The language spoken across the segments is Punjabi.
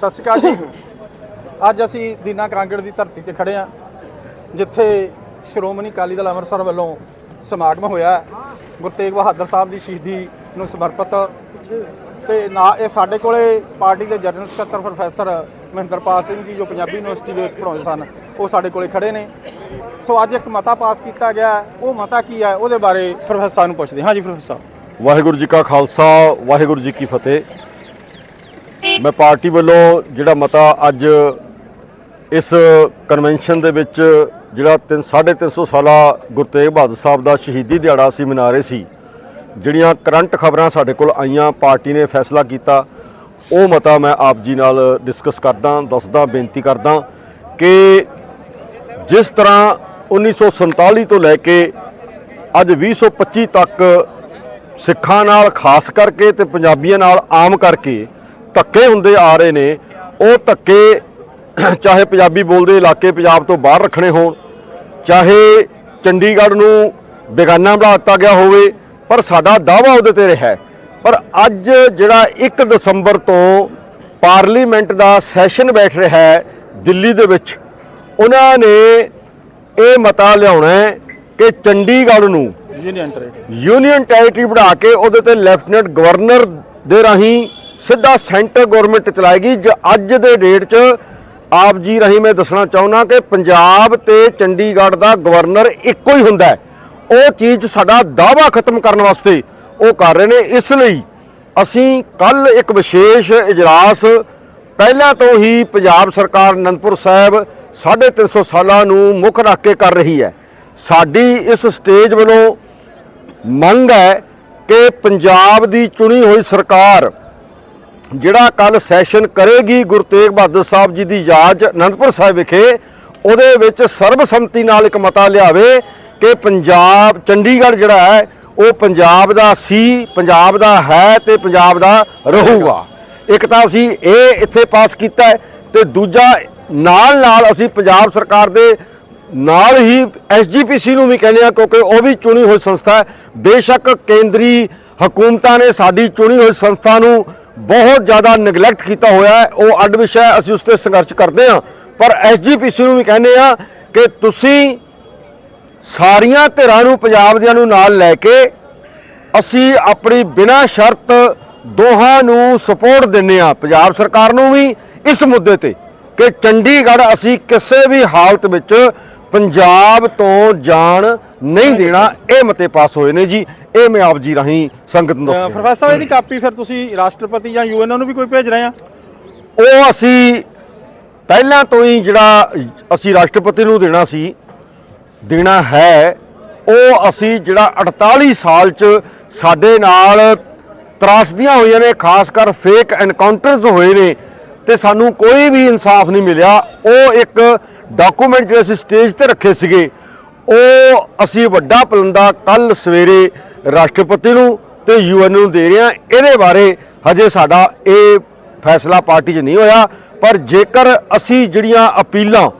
ਸਤਿ ਸ਼੍ਰੀ ਅਕਾਲ ਜੀ। ਅੱਜ ਅਸੀਂ ਦੀਨਾ ਕਾਂਗੜ ਦੀ ਧਰਤੀ ਤੇ ਖੜੇ ਆ ਜਿੱਥੇ ਸ਼੍ਰੋਮਣੀ ਅਕਾਲੀ ਦਲ ਅੰਮ੍ਰਿਤਸਰ ਵੱਲੋਂ ਸਮਾਗਮ ਹੋਇਆ ਹੈ। ਗੁਰੂ ਤੇਗ ਬਹਾਦਰ ਸਾਹਿਬ ਦੀ ਸ਼ਹੀਦੀ ਨੂੰ ਸਮਰਪਿਤ। ਤੇ ਨਾ, ਇਹ ਸਾਡੇ ਕੋਲੇ ਪਾਰਟੀ ਦੇ ਜਨਰਲ ਸਕੱਤਰ ਪ੍ਰੋਫੈਸਰ ਮਹਿੰਦਰਪਾਲ ਸਿੰਘ ਜੀ, ਜੋ ਪੰਜਾਬੀ ਯੂਨੀਵਰਸਿਟੀ ਦੇ ਵਿੱਚ ਪੜ੍ਹਾਉਂਦੇ ਸਨ, ਉਹ ਸਾਡੇ ਕੋਲੇ ਖੜੇ ਨੇ। ਸੋ ਅੱਜ ਇੱਕ ਮਤਾ ਪਾਸ ਕੀਤਾ ਗਿਆ ਉਹ ਮਤਾ ਕੀ ਹੈ? ਉਹਦੇ ਬਾਰੇ ਪ੍ਰੋਫੈਸਰ ਸਾਹਿਬ ਨੂੰ ਪੁੱਛਦੇ ਹਾਂ। ਹਾਂਜੀ, ਪ੍ਰੋਫੈਸਰ ਸਾਹਿਬ। ਵਾਹਿਗੁਰੂ ਜੀ ਕਾ ਖਾਲਸਾ, ਵਾਹਿਗੁਰੂ ਜੀ ਕੀ ਫਤਿਹ। ਮੈਂ ਪਾਰਟੀ ਵੱਲੋਂ ਜਿਹੜਾ ਮਤਾ ਅੱਜ ਇਸ ਕਨਵੈਨਸ਼ਨ ਦੇ ਵਿੱਚ ਜਿਹੜਾ 3 350 ਸਾਲਾ ਗੁਰੂ ਤੇਗ ਬਹਾਦਰ ਸਾਹਿਬ ਦਾ ਸ਼ਹੀਦੀ ਦਿਹਾੜਾ ਅਸੀਂ ਮਨਾ ਰਹੇ ਸੀ, ਜਿਹੜੀਆਂ ਕਰੰਟ ਖਬਰਾਂ ਸਾਡੇ ਕੋਲ ਆਈਆਂ, ਪਾਰਟੀ ਨੇ ਫੈਸਲਾ ਕੀਤਾ, ਉਹ ਮਤਾ ਮੈਂ ਆਪ ਜੀ ਨਾਲ ਡਿਸਕਸ ਕਰਦਾ, ਦੱਸਦਾ, ਬੇਨਤੀ ਕਰਦਾ ਕਿ ਜਿਸ ਤਰ੍ਹਾਂ 1947 ਤੋਂ ਲੈ ਕੇ ਅੱਜ 2025 ਤੱਕ ਸਿੱਖਾਂ ਨਾਲ, ਖਾਸ ਕਰਕੇ ਤੇ ਪੰਜਾਬੀਆਂ ਨਾਲ, ਆਮ ਕਰਕੇ ਧੱਕੇ ਹੁੰਦੇ ਆ ਰਹੇ ਨੇ ਉਹ ਧੱਕੇ ਚਾਹੇ ਪੰਜਾਬੀ ਬੋਲਦੇ ਇਲਾਕੇ ਪੰਜਾਬ ਤੋਂ ਬਾਹਰ ਰੱਖਣੇ ਹੋਣ ਚਾਹੇ ਚੰਡੀਗੜ੍ਹ ਨੂੰ ਬੇਗਾਨਾ ਬਣਾ ਦਿੱਤਾ ਗਿਆ ਹੋਵੇ ਪਰ ਸਾਡਾ ਦਾਵਾ ਉਹਦੇ ਤੇ ਰਿਹਾ। ਪਰ ਅੱਜ ਜਿਹੜਾ 1 ਦਸੰਬਰ ਤੋਂ ਪਾਰਲੀਮੈਂਟ ਦਾ ਸੈਸ਼ਨ ਬੈਠ ਰਿਹਾ ਹੈ ਦਿੱਲੀ ਦੇ ਵਿੱਚ ਉਹਨਾਂ ਨੇ ਇਹ ਮਤਾ ਲਿਆਉਣਾ ਹੈ ਕਿ ਚੰਡੀਗੜ੍ਹ ਨੂੰ ਯੂਨੀਅਨ ਟੈਰੀਟਰੀ ਯੂਨੀਅਨ ਟੈਰੀਟਰੀ ਬਣਾ ਕੇ ਉਹਦੇ ਤੇ ਲੈਫਟੀਨੈਂਟ ਗਵਰਨਰ ਦੇ ਰਾਹੀਂ ਸਿੱਧਾ ਸੈਂਟਰ ਗਵਰਨਮੈਂਟ ਚਲਾਏਗੀ। ਜੋ ਅੱਜ ਦੇ ਡੇਟ 'ਚ ਆਪ ਜੀ ਰਾਹੀਂ ਮੈਂ ਦੱਸਣਾ ਚਾਹੁੰਦਾ ਕਿ ਪੰਜਾਬ ਤੇ ਚੰਡੀਗੜ੍ਹ ਦਾ ਗਵਰਨਰ ਇੱਕੋ ਹੀ ਹੁੰਦਾ ਉਹ ਚੀਜ਼ ਸਾਡਾ ਦਾਵਾ ਖਤਮ ਕਰਨ ਵਾਸਤੇ ਉਹ ਕਰ ਰਹੇ ਨੇ। ਇਸ ਲਈ ਅਸੀਂ ਕੱਲ ਇੱਕ ਵਿਸ਼ੇਸ਼ ਇਜਲਾਸ ਪਹਿਲਾਂ ਤੋਂ ਹੀ ਪੰਜਾਬ ਸਰਕਾਰ ਅਨੰਦਪੁਰ ਸਾਹਿਬ 350 ਸਾਲਾਂ ਨੂੰ ਮੁੱਖ ਰੱਖ ਕੇ ਕਰ ਰਹੀ ਹੈ। ਸਾਡੀ ਇਸ ਸਟੇਜ ਵੱਲੋਂ ਮੰਗ ਹੈ ਕਿ ਪੰਜਾਬ ਦੀ ਚੁਣੀ ਹੋਈ ਸਰਕਾਰ ਜਿਹੜਾ ਕੱਲ ਸੈਸ਼ਨ ਕਰੇਗੀ ਗੁਰੂ ਤੇਗ ਬਹਾਦਰ ਸਾਹਿਬ ਜੀ ਦੀ ਯਾਦ ਅਨੰਦਪੁਰ ਸਾਹਿਬ ਵਿਖੇ, ਉਹਦੇ ਵਿੱਚ ਸਰਬਸੰਮਤੀ ਨਾਲ ਇੱਕ ਮਤਾ ਲਿਆਵੇ ਕਿ ਪੰਜਾਬ ਚੰਡੀਗੜ੍ਹ ਜਿਹੜਾ ਹੈ, ਉਹ ਪੰਜਾਬ ਦਾ ਸੀ, ਪੰਜਾਬ ਦਾ ਹੈ ਤੇ ਪੰਜਾਬ ਦਾ ਰਹੂਗਾ। ਇੱਕ ਤਾਂ ਅਸੀਂ ਇਹ ਇੱਥੇ ਪਾਸ ਕੀਤਾ ਹੈ ਤੇ ਦੂਜਾ ਨਾਲ ਨਾਲ ਅਸੀਂ ਪੰਜਾਬ ਸਰਕਾਰ ਦੇ ਨਾਲ ਹੀ ਐਸਜੀਪੀਸੀ ਨੂੰ ਵੀ ਕਹਿੰਦੇ ਆ ਕਿਉਂਕਿ ਉਹ ਵੀ ਚੁਣੀ ਹੋਈ ਸੰਸਥਾ ਹੈ। ਬੇਸ਼ੱਕ ਕੇਂਦਰੀ ਹਕੂਮਤਾਂ ਨੇ ਸਾਡੀ ਚੁਣੀ ਹੋਈ ਸੰਸਥਾ ਨੂੰ ਬਹੁਤ ਜ਼ਿਆਦਾ ਨਿਗਲੈਕਟ ਕੀਤਾ ਹੋਇਆ ਹੈ। ਉਹ ਅੱਡ ਵਿਸ਼ਾ ਹੈ, ਅਸੀਂ ਉਸ ਤੇ ਸੰਘਰਸ਼ ਕਰਦੇ ਹਾਂ। ਪਰ ਐਸਜੀਪੀਸੀ ਨੂੰ ਵੀ ਕਹਿੰਦੇ ਆ ਕਿ ਤੁਸੀਂ ਸਾਰੀਆਂ ਧਿਰਾਂ ਨੂੰ, ਪੰਜਾਬ ਦੀਆਂ ਨੂੰ ਨਾਲ ਲੈ ਕੇ ਅਸੀਂ ਆਪਣੀ ਬਿਨਾਂ ਸ਼ਰਤ ਦੋਹਾਂ ਨੂੰ ਸਪੋਰਟ ਦਿੰਨੇ ਆ ਪੰਜਾਬ ਸਰਕਾਰ ਨੂੰ ਵੀ ਇਸ ਮੁੱਦੇ ਤੇ ਕਿ ਚੰਡੀਗੜ੍ਹ ਅਸੀਂ ਕਿਸੇ ਵੀ ਹਾਲਤ ਵਿੱਚ ਪੰਜਾਬ ਤੋਂ ਜਾਣ ਨਹੀਂ ਦੇਣਾ ਇਹ ਮਤੇ ਪਾਸ ਹੋਏ ਨੇ ਜੀ। ਇਹ ਮੈਂ ਆਪ ਜੀ ਰਾਹੀਂ ਸੰਗਤ ਨੂੰ ਦੱਸਦਾ। ਪ੍ਰੋਫੈਸਰ ਸਾਹਿਬ ਇਹਦੀ ਕਾਪੀ ਫਿਰ ਤੁਸੀਂ ਰਾਸ਼ਟਰਪਤੀ ਜਾਂ ਯੂਐਨ ਨੂੰ ਵੀ ਕੋਈ ਭੇਜ ਰਹੇ ਆ? ਉਹ ਅਸੀਂ ਪਹਿਲਾਂ ਤੋਂ ਹੀ ਜਿਹੜਾ ਅਸੀਂ ਰਾਸ਼ਟਰਪਤੀ ਨੂੰ ਦੇਣਾ ਸੀ ਦੇਣਾ ਹੈ ਉਹ ਅਸੀਂ ਜਿਹੜਾ 48 ਸਾਲ ਚ ਸਾਡੇ ਨਾਲ ਤਰਾਸਦੀਆਂ ਹੋਈਆਂ ਨੇ ਖਾਸ ਕਰ ਫੇਕ ਐਨਕਾਊਂਟਰਸ ਹੋਏ ਨੇ। ਤੇ ਸਾਨੂੰ ਕੋਈ ਵੀ ਇਨਸਾਫ ਨਹੀਂ ਮਿਲਿਆ। ਉਹ ਇੱਕ ਡਾਕੂਮੈਂਟ ਜਿਹੜੇ ਅਸੀਂ ਸਟੇਜ ਤੇ ਰੱਖੇ ਸੀਗੇ, ਉਹ ਅਸੀਂ ਵੱਡਾ ਪਲੰਦਾ ਕੱਲ ਸਵੇਰੇ ਰਾਸ਼ਟਰਪਤੀ ਨੂੰ ਤੇ ਯੂਐਨ ਨੂੰ ਦੇ ਰਹੇ ਹਾਂ। ਇਹਦੇ ਬਾਰੇ ਹਜੇ ਸਾਡਾ ਇਹ ਫੈਸਲਾ ਪਾਰਟੀ 'ਚ ਨਹੀਂ ਹੋਇਆ, ਪਰ ਜੇਕਰ ਅਸੀਂ ਜਿਹੜੀਆਂ ਅਪੀਲਾਂ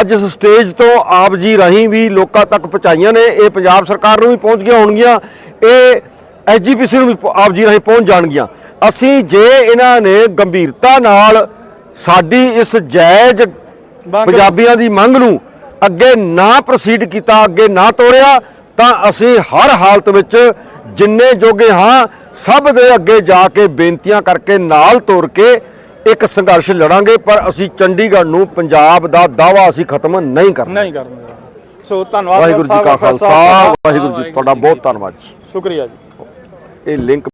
ਅੱਜ ਇਸ ਸਟੇਜ ਤੋਂ ਆਪ ਜੀ ਰਾਹੀਂ ਵੀ ਲੋਕਾਂ ਤੱਕ ਪਹੁੰਚਾਈਆਂ ਨੇ, ਇਹ ਪੰਜਾਬ ਸਰਕਾਰ ਨੂੰ ਵੀ ਪਹੁੰਚ ਗਿਆ ਹੋਣਗੀਆਂ, ਇਹ ਐਸਜੀਪੀਸੀ ਨੂੰ ਵੀ ਆਪ ਜੀ ਰਾਹੀਂ ਪਹੁੰਚ ਜਾਣਗੀਆਂ। ਅਸੀਂ ਜੇ ਇਹਨਾਂ ਨੇ ਗੰਭੀਰਤਾ ਨਾਲ ਸਾਡੀ ਇਸ ਜਾਇਜ਼ ਪੰਜਾਬੀਆਂ ਦੀ ਮੰਗ ਨੂੰ ਅੱਗੇ ਨਾ ਪ੍ਰੋਸੀਡ ਕੀਤਾ ਅੱਗੇ ਨਾ ਤੋੜਿਆ ਤਾਂ ਅਸੀਂ ਹਰ ਹਾਲਤ ਵਿੱਚ ਜਿੰਨੇ ਜੋਗੇ ਹਾਂ ਸਭ ਦੇ ਅੱਗੇ ਜਾ ਕੇ ਬੇਨਤੀਆਂ ਕਰਕੇ ਨਾਲ ਤੋਰ ਕੇ ਇੱਕ ਸੰਘਰਸ਼ ਲੜਾਂਗੇ ਪਰ ਅਸੀਂ ਚੰਡੀਗੜ੍ਹ ਨੂੰ ਪੰਜਾਬ ਦਾ ਦਾਵਾ ਅਸੀਂ ਖਤਮ ਨਹੀਂ ਕਰਨਾ। ਨਹੀਂ ਕਰਨਾ। ਸੋ ਧੰਨਵਾਦ ਵਾਹਿਗੁਰੂ ਜੀ ਕਾ ਖਾਲਸਾ ਵਾਹਿਗੁਰੂ ਜੀ ਤੁਹਾਡਾ ਬਹੁਤ ਧੰਨਵਾਦ ਸ਼ੁਕਰੀਆ ਜੀ। ਇਹ ਲਿੰਕ